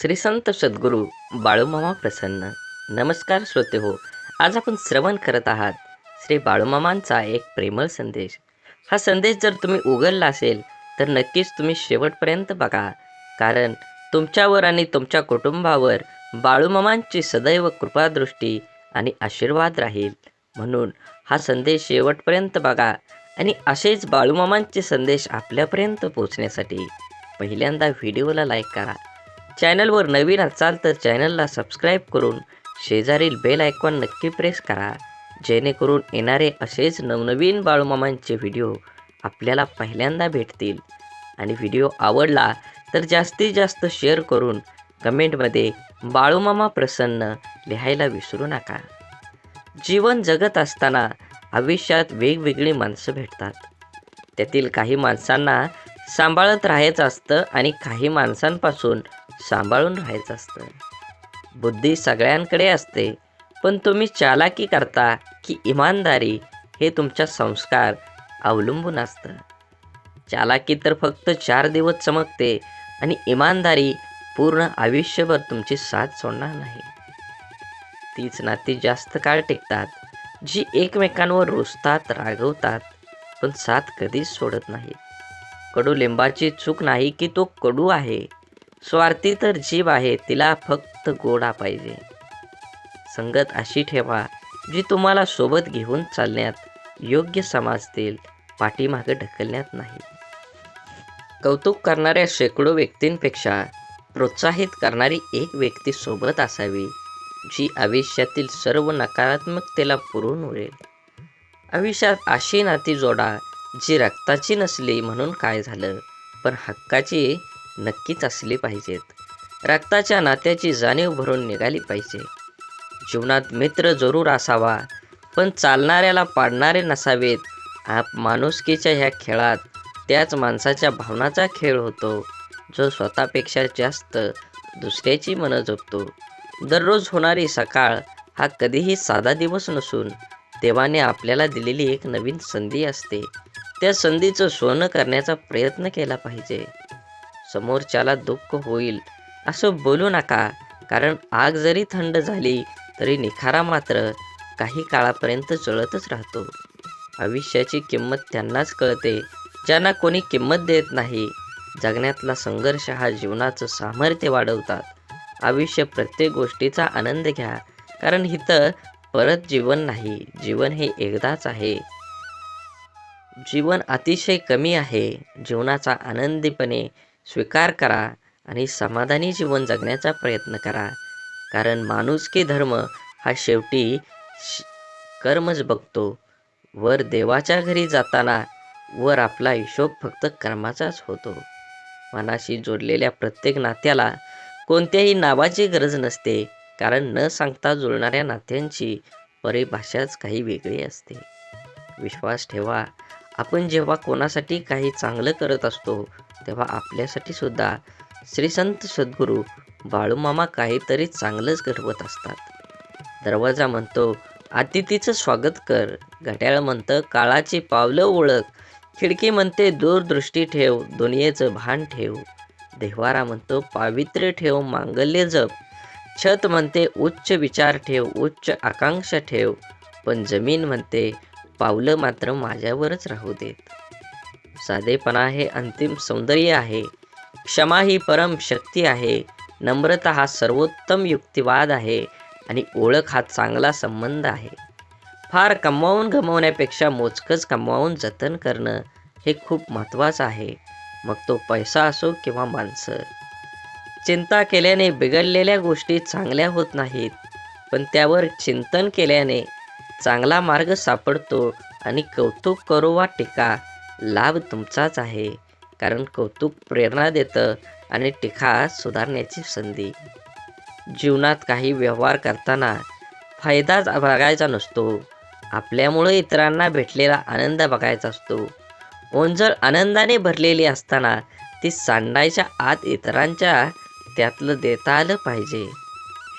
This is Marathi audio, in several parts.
श्री संत सद्गुरू बाळूमामा प्रसन्न. नमस्कार श्रोते हो आज आपण श्रवण करत आहात श्री बाळूमामांचा एक प्रेमळ संदेश. हा संदेश जर तुम्ही उघडला असेल तर नक्कीच तुम्ही शेवटपर्यंत बघा. कारण तुमच्यावर आणि तुमच्या कुटुंबावर बाळूमामांची सदैव कृपादृष्टी आणि आशीर्वाद राहील. म्हणून हा संदेश शेवटपर्यंत बघा आणि असेच बाळूमामांचे संदेश आपल्यापर्यंत पोहोचण्यासाठी पहिल्यांदा व्हिडिओला लाईक करा. चॅनलवर नवीन असाल तर चॅनलला सबस्क्राईब करून शेजारील बेल आयकॉन नक्की प्रेस करा जेणेकरून येणारे असेच नवनवीन बाळूमामांचे व्हिडिओ आपल्याला पहिल्यांदा भेटतील. आणि व्हिडिओ आवडला तर जास्तीत जास्त शेअर करून कमेंटमध्ये बाळूमामा प्रसन्न लिहायला विसरू नका. जीवन जगत असताना आयुष्यात वेगवेगळी माणसं भेटतात. त्यातील काही माणसांना सांभाळत राहायचं असतं आणि काही माणसांपासून सांभाळून राहायचं असतं. बुद्धी सगळ्यांकडे असते पण तुम्ही चालाकी करता की इमानदारी हे तुमच्या संस्कार अवलंबून असतं. चालाकी तर फक्त चार दिवस चमकते आणि इमानदारी पूर्ण आयुष्यभर तुमची साथ सोडणार नाही. तीच नाती जास्त काळ टिकतात जी एकमेकांवर रुसतात रागवतात पण साथ कधीच सोडत नाहीत. कडुलिंबाची चूक नाही की तो कडू आहे. स्वार्थी तर जीव आहे तिला फक्त गोडा पाहिजे. संगत अशी ठेवा जी तुम्हाला सोबत घेऊन चालण्यात योग्य समजतील पाठीमागे ढकलण्यात नाही. कौतुक करणाऱ्या शेकडो व्यक्तींपेक्षा प्रोत्साहित करणारी एक व्यक्ती सोबत असावी जी आयुष्यातील सर्व नकारात्मकतेला पुरून उरेल. आयुष्यात अशी नाती जोडा जी रक्ताची नसली म्हणून काय झालं पण हक्काची नक्कीच असली पाहिजेत. रक्ताच्या नात्याची जाणीव भरून निघाली पाहिजे. जीवनात मित्र जरूर असावा पण चालणाऱ्याला पाडणारे नसावेत. आप माणुसकीच्या ह्या खेळात त्याच माणसाच्या भावनाचा खेळ होतो जो स्वतःपेक्षा जास्त दुसऱ्याची मनं जपतो. दररोज होणारी सकाळ हा कधीही साधा दिवस नसून देवाने आपल्याला दिलेली एक नवीन संधी असते. त्या संधीचं सोनं करण्याचा प्रयत्न केला पाहिजे. समोरच्याला दुःख होईल. असं बोलू नका. कारण आग जरी थंड झाली तरी निखारा मात्र काही काळापर्यंत जळतच राहतो. आयुष्याची किंमत त्यांनाच कळते ज्यांना कोणी किंमत देत नाही. जगण्यातला संघर्ष हा जीवनाचं सामर्थ्य वाढवतात. आयुष्य प्रत्येक गोष्टीचा आनंद घ्या. कारण इथं परत जीवन नाही जीवन हे एकदाच आहे. जीवन अतिशय कमी आहे. जीवनाचा आनंदीपणे स्वीकार करा आणि समाधानी जीवन जगण्याचा प्रयत्न करा. कारण माणुसकी धर्म हा शेवटी श- कर्मच बघतो. वर देवाच्या घरी जाताना वर आपला हिशोब फक्त कर्माचाच होतो. मनाशी जोडलेल्या प्रत्येक नात्याला कोणत्याही नावाची गरज नसते कारण न सांगता जुळणाऱ्या नात्यांची परिभाषाच काही वेगळी असते. विश्वास ठेवा. आपण जेव्हा कोणासाठी काही चांगलं करत असतो तेव्हा आपल्यासाठी सुद्धा श्री संत सद्गुरू बाळूमामा काहीतरी चांगलंच घडवत असतात. दरवाजा म्हणतो अतिथीचं स्वागत कर. घड्याळ म्हणतं काळाची पावलं ओळख. खिडकी म्हणते दूरदृष्टी ठेव दुनियेचं भान ठेव. देवारा म्हणतो पावित्र्य ठेव मांगल्य जप. छत म्हणते उच्च विचार ठेव उच्च आकांक्षा ठेव. पण जमीन म्हणते पावलं मात्र माझ्यावरच राहू देत. साधेपणा हे अंतिम सौंदर्य आहे. क्षमा ही परम शक्ती आहे. नम्रता हा सर्वोत्तम युक्तिवाद आहे आणि ओळख हा चांगला संबंध आहे. फार कमवावून गमवण्यापेक्षा मोजकंच कमवावून जतन करणं हे खूप महत्त्वाचं आहे. मग तो पैसा असो किंवा माणसं. चिंता केल्याने बिघडलेल्या गोष्टी चांगल्या होत नाहीत पण त्यावर चिंतन केल्याने चांगला मार्ग सापडतो आणि कौतुक करो वा टीका. लाभ तुमचाच आहे. कारण कौतुक प्रेरणा देतं आणि टीका सुधारण्याची संधी. जीवनात काही व्यवहार करताना फायदाच बघायचा नसतो. आपल्यामुळे इतरांना भेटलेला आनंद बघायचा असतो. ओंजळ आनंदाने भरलेली असताना ती सांडायच्या आत इतरांच्या त्यातलं देता आलं पाहिजे.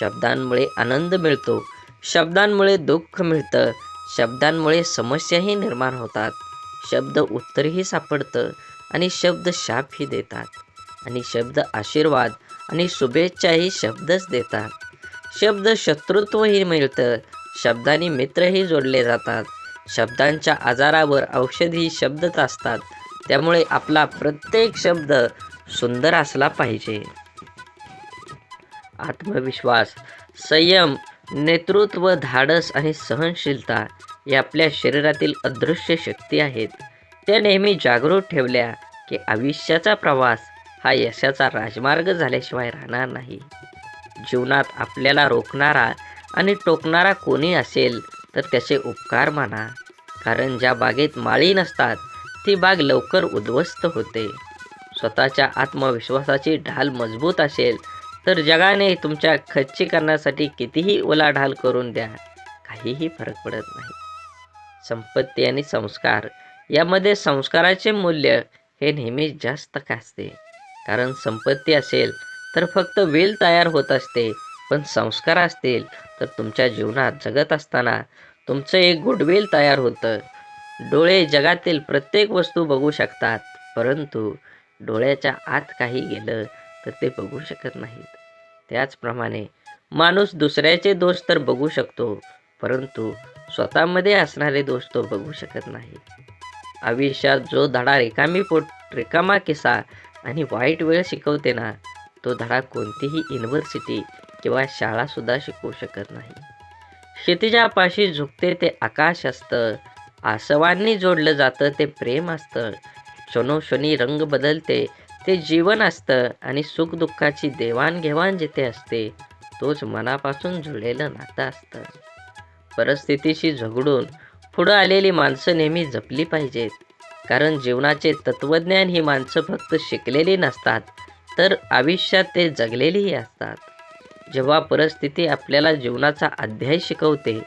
शब्दांमुळे आनंद मिळतो. शब्दांमुळे दुःख मिळतं शब्दांमुळे समस्याही निर्माण होतात. शब्द उत्तरही सापडतं आणि शब्द शापही देतात. आणि शब्द आशीर्वाद आणि शुभेच्छाही शब्दच देतात. शब्द शत्रुत्वही मिळतं शब्दांनी मित्रही जोडले जातात. शब्दांच्या आजारावर औषधी शब्दच असतात. त्यामुळे आपला प्रत्येक शब्द सुंदर असला पाहिजे. आत्मविश्वास संयम नेतृत्व धाडस आणि सहनशीलता या आपल्या शरीरातील अदृश्य शक्ती आहेत. त्या नेहमी जागरूक ठेवल्या की आयुष्याचा प्रवास हा यशाचा राजमार्ग झाल्याशिवाय राहणार नाही. जीवनात आपल्याला रोखणारा आणि टोकणारा कोणी असेल तर त्याचे उपकार माना कारण ज्या बागेत माळी नसतात ती बाग लवकर उद्ध्वस्त होते. स्वतःच्या आत्मविश्वासाची ढाल मजबूत असेल तर जगाने तुमच्या खच्चीकरणासाठी कितीही उलाढाल करून द्या काहीही फरक पडत नाही. संपत्ती आणि संस्कार यामध्ये संस्काराचे मूल्य हे नेहमीच जास्त का असते? कारण संपत्ती असेल तर फक्त वेल तयार होत असते पण संस्कार असतील तर तुमच्या जीवनात जगत असताना तुमचं एक गुडवेल तयार होतं. डोळे जगातील प्रत्येक वस्तू बघू शकतात परंतु डोळ्याच्या आत काही गेलं तर ते बघू शकत नाहीत. त्याचप्रमाणे माणूस दुसऱ्याचे दोष तर बघू शकतो परंतु स्वतःमध्ये असणारे दोष तो बघू शकत नाही. आयुष्यात जो धडा रिकामी पोट रिकामा किस्सा आणि वाईट वेळ शिकवते ना तो धडा कोणतीही युनिव्हर्सिटी किंवा शाळासुद्धा शिकवू शकत नाही. क्षितिजापाशी झुकते ते आकाश असतं आसवांनी जोडलं जातं ते प्रेम असतं क्षणोक्षणी रंग बदलते ते जीवन असतं आणि सुखदुःखाची देवाणघेवाण जिथे असते तोच मनापासून जुळलेलं नातं असतं. परिस्थितीशी झगडून पुढं आलेली माणसं नेहमी जपली पाहिजेत. कारण जीवनाचे तत्त्वज्ञान ही माणसं फक्त शिकलेली नसतात तर आयुष्यात ते जगलेलीही असतात. जेव्हा परिस्थिती आपल्याला जीवनाचा अध्याय शिकवते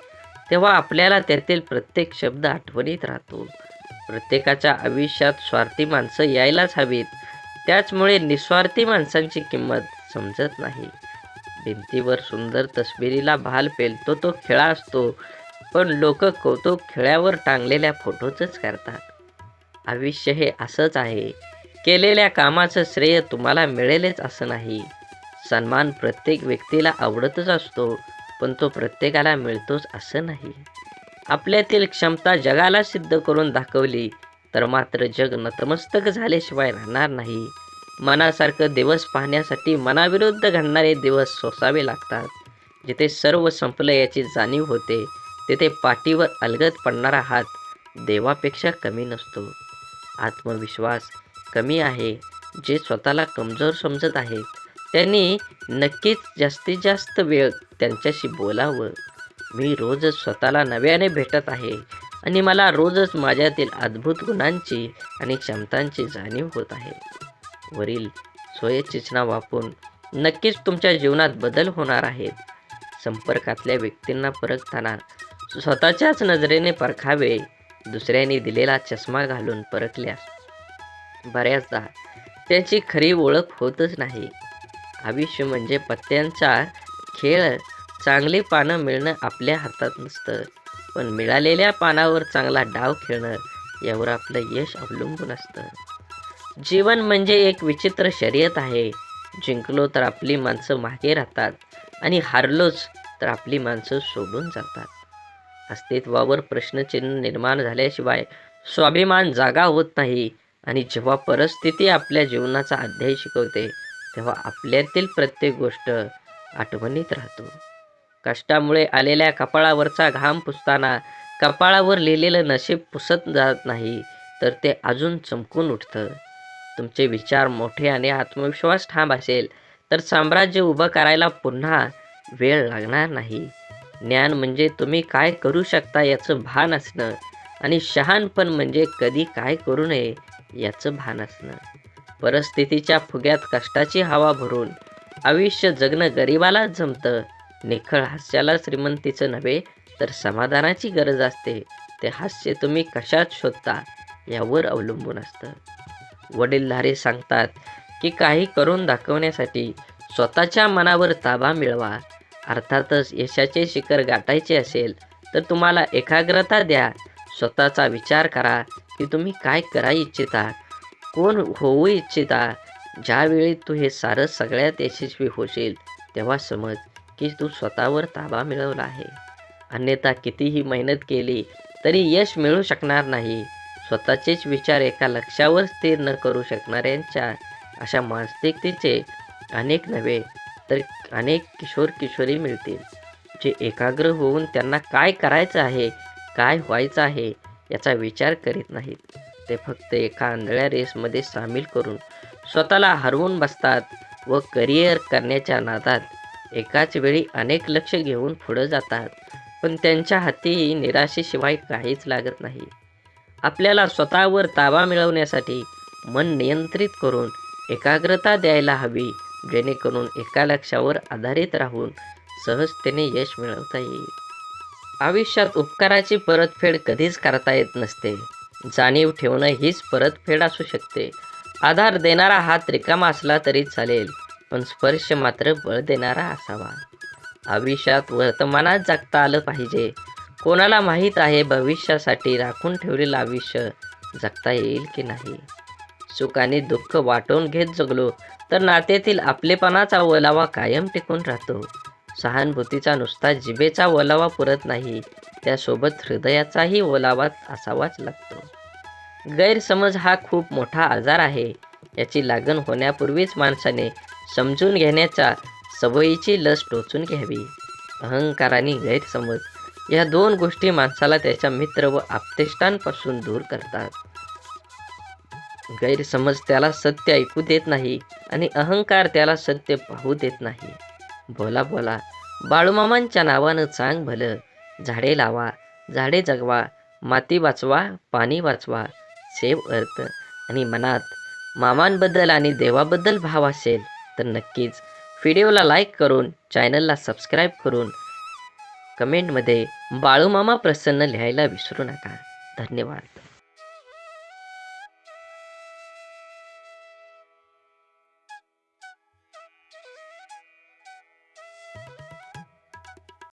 तेव्हा आपल्याला त्यातील प्रत्येक शब्द आठवणीत राहतो. प्रत्येकाच्या आयुष्यात स्वार्थी माणसं यायलाच हवीत त्याचमुळे निस्वार्थी माणसांची किंमत समजत नाही. भिंतीवर सुंदर तस्बिरीला भाल पेलतो तो खेळा असतो पण लोक कौतुक खेळ्यावर टांगलेल्या फोटोचंच करतात. आयुष्य हे असंच आहे. केलेल्या कामाचं श्रेय तुम्हाला मिळेलच असं नाही. सन्मान प्रत्येक व्यक्तीला आवडतच असतो पण तो प्रत्येकाला मिळतोच असं नाही. आपल्यातील क्षमता जगाला सिद्ध करून दाखवली तर मात्र जग नतमस्तक झाल्याशिवाय राहणार नाही. मनासारखं दिवस पाहण्यासाठी मनाविरुद्ध घडणारे दिवस सोसावे लागतात. जिथे सर्व संपलं याची जाणीव होते तिथे पाठीवर अलगद पडणारा हात देवापेक्षा कमी नसतो. आत्मविश्वास कमी आहे. जे स्वतःला कमजोर समजत आहे त्यांनी नक्कीच जास्तीत जास्त वेळ त्यांच्याशी बोलावं. मी रोज स्वतःला नव्याने भेटत आहे. आणि मला रोजच माझ्यातील अद्भुत गुणांची आणि क्षमतांची जाणीव होत आहे. वरील स्वयंचिचना वापरून नक्कीच तुमच्या जीवनात बदल होणार आहेत. संपर्कातल्या व्यक्तींना परखताना स्वतःच्याच नजरेने परखावे दुसऱ्यांनी दिलेला चष्मा घालून परखल्यास बऱ्याचदा त्याची खरी ओळख होतच नाही. आयुष्य म्हणजे पत्त्यांचा खेळ चांगली पानं मिळणं आपल्या हातात नसतं. पण मिळालेल्या पानावर चांगला डाव खेळणं यावर आपलं यश अवलंबून असतं. जीवन म्हणजे एक विचित्र शर्यत आहे. जिंकलो तर आपली माणसं मागे राहतात आणि हारलोच तर आपली माणसं सोडून जातात. अस्तित्वावर प्रश्नचिन्ह निर्माण झाल्याशिवाय स्वाभिमान जागा होत नाही आणि जेव्हा परिस्थिती आपल्या जीवनाचा अध्याय शिकवते तेव्हा आपल्यातील प्रत्येक गोष्ट आठवणीत राहतो. कष्टामुळे आलेल्या कपाळावरचा घाम पुसताना कपाळावर लिहिलेलं नशीब पुसत जात नाही तर ते अजून चमकून उठतं. तुमचे विचार मोठे आणि आत्मविश्वास ठाम असेल तर साम्राज्य उभं करायला पुन्हा वेळ लागणार नाही. ज्ञान म्हणजे तुम्ही काय करू शकता याचं भान असणं आणि शहाणपण म्हणजे कधी काय करू नये याचं भान असणं. परिस्थितीच्या फुग्यात कष्टाची हवा भरून आयुष्य जगणं गरिबालाच जमतं निखळ हास्याला श्रीमंतीचं नव्हे तर समाधानाची गरज असते. ते हास्य तुम्ही कशात शोधता यावर अवलंबून असतं. वडीलधारे सांगतात की काही करून दाखवण्यासाठी स्वतःच्या मनावर ताबा मिळवा. अर्थातच यशाचे शिखर गाठायचे असेल तर तुम्हाला एकाग्रता द्या. स्वतःचा विचार करा की तुम्ही काय करा इच्छिता कोण होऊ इच्छिता. ज्यावेळी तू हे सारं सगळ्यात यशस्वी होशील तेव्हा समज की तू स्वतःवर ताबा मिळवला आहे. अन्यथा कितीही मेहनत केली तरी यश मिळू शकणार नाही. स्वतःचेच विचार एका लक्ष्यावर स्थिर न करू शकणाऱ्यांच्या अशा मानसिकतेचे अनेक नव्हे तर अनेक किशोर किशोरी मिळतील जे एकाग्र होऊन त्यांना काय करायचं आहे काय व्हायचं आहे याचा विचार करीत नाहीत. ते फक्त एका आंधळ्या रेसमध्ये सामील करून स्वतःला हरवून बसतात व करिअर करण्याच्या नादात एकाच वेळी अनेक लक्ष घेऊन पुढं जातात. पण त्यांच्या हाती निराशेशिवाय काहीच लागत नाही. आपल्याला स्वतःवर ताबा मिळवण्यासाठी मन नियंत्रित करून एकाग्रता द्यायला हवी जेणेकरून एका लक्षावर आधारित राहून सहजतेने यश मिळवता येईल. आयुष्यात उपकाराची परतफेड कधीच करता येत नसते. जाणीव ठेवणं हीच परतफेड असू शकते. आधार देणारा हात रिकामा असला तरी चालेल. पण स्पर्श मात्र बळ देणारा असावा. आयुष्यात वर्तमानात जगता आलं पाहिजे. कोणाला माहीत आहे भविष्यासाठी राखून ठेवलेलं आयुष्य जगता येईल की नाही? सुख आणि दुःख वाटून घेत जगलो तर नात्यातील आपलेपणाचा ओलावा कायम टिकून राहतो. सहानुभूतीचा नुसता जिभेचा ओलावा पुरत नाही. त्यासोबत हृदयाचाही ओलावा असावाच लागतो. गैरसमज हा खूप मोठा आजार आहे. याची लागण होण्यापूर्वीच माणसाने समजून घेण्याच्या सवयीची लस टोचून घ्यावी. अहंकार आणि गैरसमज. या दोन गोष्टी माणसाला त्याच्या मित्र व आपतेष्टांपासून दूर करतात. गैरसमज त्याला सत्य ऐकू देत नाही आणि अहंकार त्याला सत्य पाहू देत नाही. बोला बोला बाळूमामांच्या नावानं चांग भलं. झाडे लावा झाडे जगवा माती वाचवा पाणी वाचवा सेव अर्थ. आणि मनात मामांबद्दल आणि देवाबद्दल भाव असेल तर नक्कीच व्हिडिओला लाईक करून चॅनलला सबस्क्राईब करून कमेंटमध्ये बाळूमामा प्रसन्न लिहायला विसरू नका. धन्यवाद.